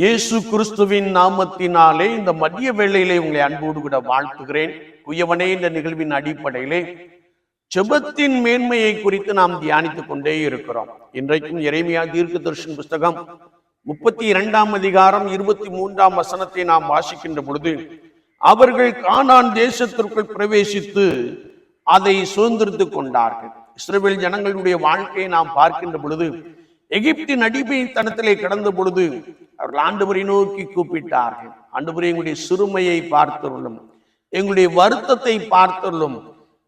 இயேசு கிறிஸ்துவின் நாமத்தினாலே இந்த மதிய வேளையிலே உங்களை அன்போடு கூட வாழ்த்துகிறேன். குயவனே இந்த நிகழ்வின் அடிப்படையிலே செபத்தின் மேன்மையை குறித்து நாம் தியானித்துக் கொண்டே இருக்கிறோம். இன்றைக்கும் இறைமையா தீர்க்க தரிசன புஸ்தகம் முப்பத்தி இரண்டாம் அதிகாரம் இருபத்தி மூன்றாம் வசனத்தை நாம் வாசிக்கின்ற பொழுது அவர்கள் கானான் தேசத்திற்குள் பிரவேசித்து அதை சுதந்திரித்துக் கொண்டார்கள். இஸ்ரேல் ஜனங்களுடைய வாழ்க்கையை நாம் பார்க்கின்ற பொழுது எகிப்தின் அடிமைத்தனத்திலே கடந்த பொழுது அவர்கள் ஆண்டுபுரை நோக்கி கூப்பிட்டார்கள். ஆண்டவரே எங்களுடைய சிறுமையை பார்த்தருளும் எங்களுடைய வருத்தத்தை பார்த்தருளும்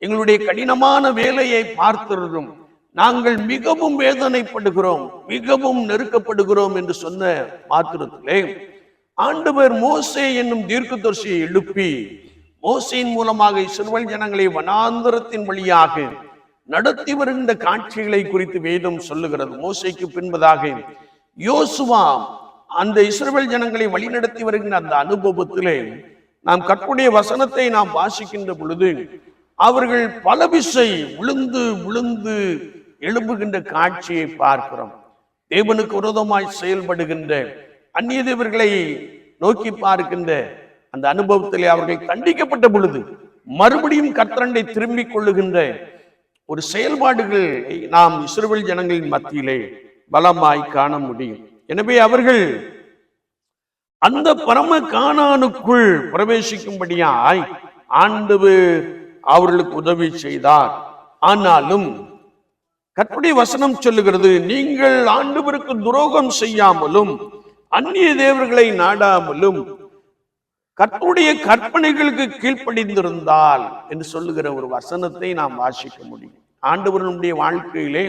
எங்களுடைய கடினமான வேலையை பார்த்துள்ளும். நாங்கள் மிகவும் வேதனைப்படுகிறோம் மிகவும் நெருக்கப்படுகிறோம் என்று சொன்ன மாத்திரத்திலே ஆண்டவர் மோசே என்னும் தீர்க்கதரிசியை எழுப்பி மோசையின் மூலமாக இஸ்ரவேல் ஜனங்களை வனாந்தரத்தின் வழியாக நடத்தி வருகின்ற காட்சிகளை குறித்து வேதம் சொல்லுகிறது. மோசைக்கு பின்பதாக யோசுவா அந்த இஸ்ரவேல் ஜனங்களை வழிநடத்தி வருகின்ற அந்த அனுபவத்திலே நாம் கற்புடைய வசனத்தை நாம் வாசிக்கின்ற பொழுது அவர்கள் பல விசை விழுந்து விழுந்து எழும்புகின்ற காட்சியை பார்க்கிறோம். தேவனுக்கு விரோதமாய் செயல்படுகின்ற அந்நிய தேவர்களை நோக்கி பார்க்கின்ற அந்த அனுபவத்திலே அவர்கள் தண்டிக்கப்பட்ட பொழுது மறுபடியும் கர்த்தரண்டை திரும்பிக் கொள்ளுகின்ற ஒரு செயல்பாடுகள் நாம் இஸ்ரவேல் ஜனங்களின் மத்தியிலே பலமாய் காண முடியும். எனவே அவர்கள் அந்த பரம காணானுக்குள் பிரவேசிக்கும்படியாய் ஆண்டவர் அவர்களுக்கு உதவி செய்தார். ஆனாலும் கற்புடைய வசனம் சொல்லுகிறது நீங்கள் ஆண்டவருக்கு துரோகம் செய்யாமலும் அந்நிய தேவர்களை நாடாமலும் கற்புடைய கற்பனைகளுக்கு கீழ்ப்படிந்திருந்தால் என்று சொல்லுகிற ஒரு வசனத்தை நாம் வாசிக்க முடியும். ஆண்டவர்களுடைய வாழ்க்கையிலே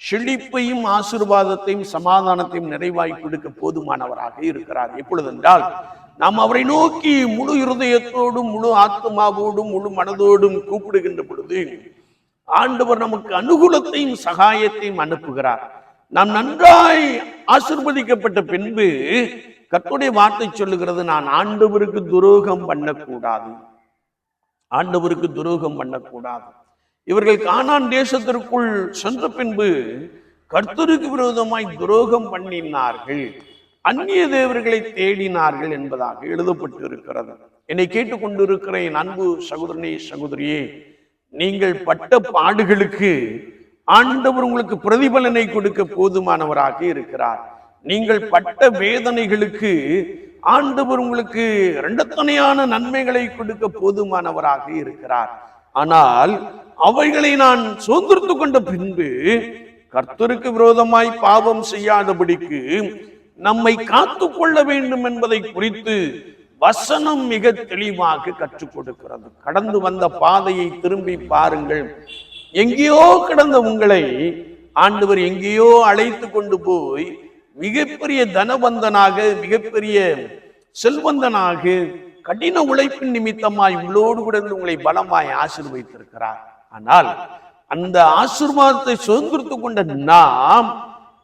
செழிப்பையும் ஆசீர்வாதத்தையும் சமாதானத்தையும் நிறைவாய் கொடுக்க போதுமானவராக இருக்கிறார். எப்பொழுதென்றால் நாம் அவரை நோக்கி முழு இருதயத்தோடும் முழு ஆத்மாவோடும் முழு மனதோடும் கூப்பிடுகின்ற பொழுது ஆண்டவர் நமக்கு அனுகூலத்தையும் சகாயத்தையும் அனுப்புகிறார். நாம் நன்றாய் ஆசிர்வதிக்கப்பட்ட பின்பு கத்துடைய வார்த்தை சொல்லுகிறது நான் ஆண்டவருக்கு துரோகம் பண்ணக்கூடாது. ஆண்டவருக்கு துரோகம் பண்ணக்கூடாது. இவர்கள் கானான் தேசத்திற்குள் சென்ற பின்பு கர்த்தருக்கு விரோதமாய் துரோகம் பண்ணினார்கள். அந்நிய தேவர்களை தேடினார்கள் என்பதாக எழுதப்பட்டு இருக்கிறது என்னை கேட்டுக்கொண்டிருக்கிற என் அன்பு சகோதரனே சகோதரியே நீங்கள் பட்ட பாடுகளுக்கு ஆண்டவர் உங்களுக்கு பிரதிபலனை கொடுக்க போதுமானவராக இருக்கிறார். நீங்கள் பட்ட வேதனைகளுக்கு ஆண்டவர் உங்களுக்கு இரண்டத்தனையான நன்மைகளை கொடுக்க போதுமானவராக இருக்கிறார். ஆனால் அவைகளை நான் சுதந்திரத்து கொண்ட பின்பு கர்த்தருக்கு விரோதமாய் பாவம் செய்யாதபடிக்கு நம்மை காத்து கொள்ள வேண்டும் என்பதை குறித்து வசனம் மிக தெளிவாக கற்றுக் கொடுக்கிறது. கடந்து வந்த பாதையை திரும்பி பாருங்கள். எங்கேயோ கிடந்த உங்களை ஆண்டவர் எங்கேயோ அழைத்து கொண்டு போய் மிகப்பெரிய தனவந்தனாக மிகப்பெரிய செல்வந்தனாக கடின உழைப்பின் நிமித்தமாய் உங்களோடு கூட உங்களை பலமாய் ஆசிர்வதித்திருக்கிறார். ஆனால் அந்த ஆசீர்வாதத்தை சுதந்திரத்து கொண்ட நாம்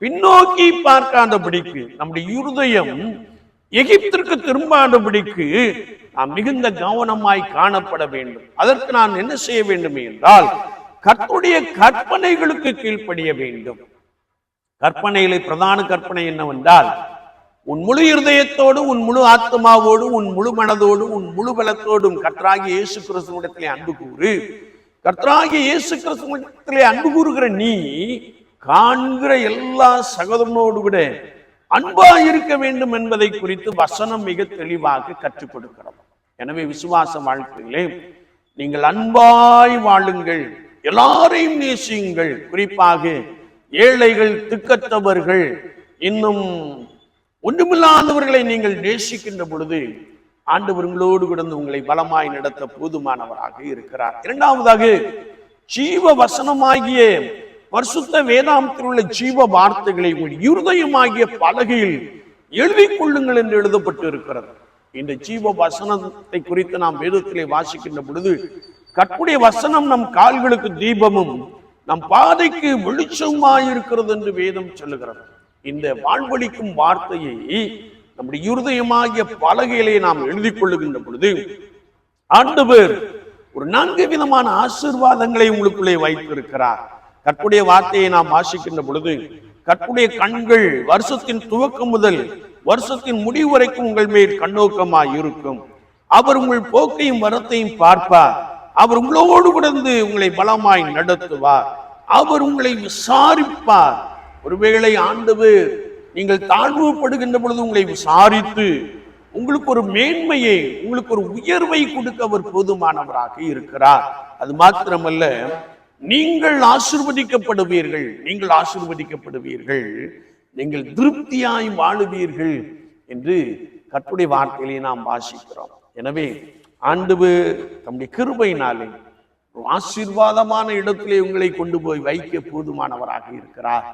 பின்னோக்கி பார்க்காதபடிக்கு நம்முடைய இருதயம் எகிப்திற்கு திரும்பாதபடிக்கு நாம் மிகுந்த கவனமாய் காணப்பட வேண்டும். அதற்கு நான் என்ன செய்ய வேண்டும் என்றால் கற்புடைய கற்பனைகளுக்கு கீழ்ப்படிய வேண்டும். கற்பனையிலே பிரதான கற்பனை என்னவென்றால் உன் முழு இருதயத்தோடும் உன் முழு ஆத்மாவோடும் உன் முழு மனதோடும் உன் முழு பலத்தோடும் கர்த்தராகிய இயேசு கிறிஸ்துவனிடத்திலே அன்பு கூறு. கர்த்தராகி இயேசு கிறிஸ்துவனிடத்திலே அன்பு கூறுகிற நீ காண்கிற எல்லா சகோதரனோடு கூட அன்பா இருக்க வேண்டும் என்பதை குறித்து வசனம் மிக தெளிவாக கற்றுக் கொடுக்கிறது எனவே விசுவாச வாழ்க்கையிலே நீங்கள் அன்பாய் வாழுங்கள் எல்லாரையும் நேசியுங்கள். குறிப்பாக ஏழைகள் திக்கத்தவர்கள் இன்னும் ஒன்றுமில்லாதவர்களை நீங்கள் நேசிக்கின்ற பொழுது ஆண்டவர்களோடு கிடந்து உங்களை பலமாய் நடத்த போதுமானவராக இருக்கிறார். இரண்டாவதாக ஜீவ வசனமாகிய வருஷத்த வேதாந்தத்தில் உள்ள ஜீவ வார்த்தைகளை இருதயமாகிய பலகையில் எழுதி கொள்ளுங்கள் என்று எழுதப்பட்டு இருக்கிறது இந்த ஜீவ வசனத்தை குறித்து நாம் வேதத்திலே வாசிக்கின்ற பொழுது கற்புடைய வசனம் நம் கால்களுக்கு தீபமும் நம் பாதைக்கு வெளிச்சமாயிருக்கிறது என்று வேதம் சொல்லுகிறது. இந்த வாழ்வழிக்கும் வார்த்தையை நம்முடைய இருதயமாகிய பலகையிலே நாம் எழுதிக் கொள்ளுகின்ற பொழுது ஆண்டவர் ஒரு நான்கு விதமான ஆசீர்வாதங்களை உங்களுக்குள்ளே வைத்திருக்கிறார். கற்புடைய வார்த்தையை நாம் வாசிக்கின்ற பொழுது கற்புடைய கண்கள் வருஷத்தின் துவக்கம் முதல் வருஷத்தின் முடிவு வரைக்கும் உங்கள் மேல் கண்ணோக்கமாய் இருக்கும் அவர் உங்கள் போக்கையும் வரத்தையும் பார்ப்பார். அவர் உங்களோடு கிடந்து உங்களை பலமாய் நடத்துவார். அவர் உங்களை விசாரிப்பார். ஒருவேளை ஆண்டவர் நீங்கள் தாழ்வுபடுகின்ற பொழுது உங்களை விசாரித்து உங்களுக்கு ஒரு மேன்மையை உங்களுக்கு ஒரு உயர்வை கொடுக்க அவர் போதுமானவராக இருக்கிறார். அது மாத்திரமல்ல நீங்கள் ஆசிர்வதிக்கப்படுவீர்கள் நீங்கள் ஆசிர்வதிக்கப்படுவீர்கள் நீங்கள் திருப்தியாய் வாழுவீர்கள் என்று கட்டுரை வார்த்தையிலே நாம் வாசிக்கிறோம். எனவே ஆண்டு தம்முடைய கிருபையினாலே ஆசீர்வாதமான இடத்திலே உங்களை கொண்டு போய் வைக்க போதுமானவராக இருக்கிறார்.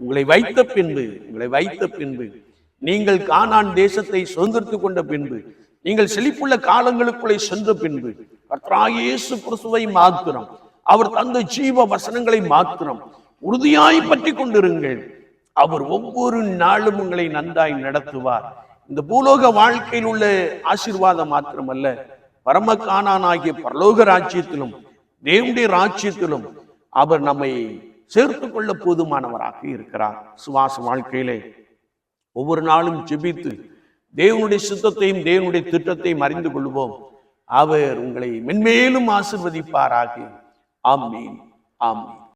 உங்களை வைத்த பின்பு உங்களை வைத்த பின்பு நீங்கள் காணான் தேசத்தை சுதந்திரத்துக் கொண்ட பின்பு நீங்கள் செழிப்புள்ள காலங்களுக்குள்ளே சென்ற பின்பு கர்த்தராகிய பிரசுவை கிறிஸ்துவை மாத்திரம் அவர் தந்த ஜீவ வசனங்களை மாத்திரம் உறுதியாய் பற்றி கொண்டிருங்கள். அவர் ஒவ்வொரு நாளும் உங்களை நன்றாய் நடத்துவார். இந்த பூலோக வாழ்க்கையில் உள்ள ஆசீர்வாதம் மாத்திரமல்ல பரம பரலோக ராஜ்யத்திலும் தேவனுடைய ராஜ்யத்திலும் அவர் நம்மை சேர்த்து கொள்ள போதுமானவராக இருக்கிறார். சுவாச வாழ்க்கையிலே ஒவ்வொரு நாளும் ஜெபித்து தேவனுடைய சித்தத்தையும் தேவனுடைய திட்டத்தையும் அறிந்து கொள்வோம். அவர் உங்களை மென்மேலும் ஆசிர்வதிப்பாராக. ஆமீன். ஆமீன்.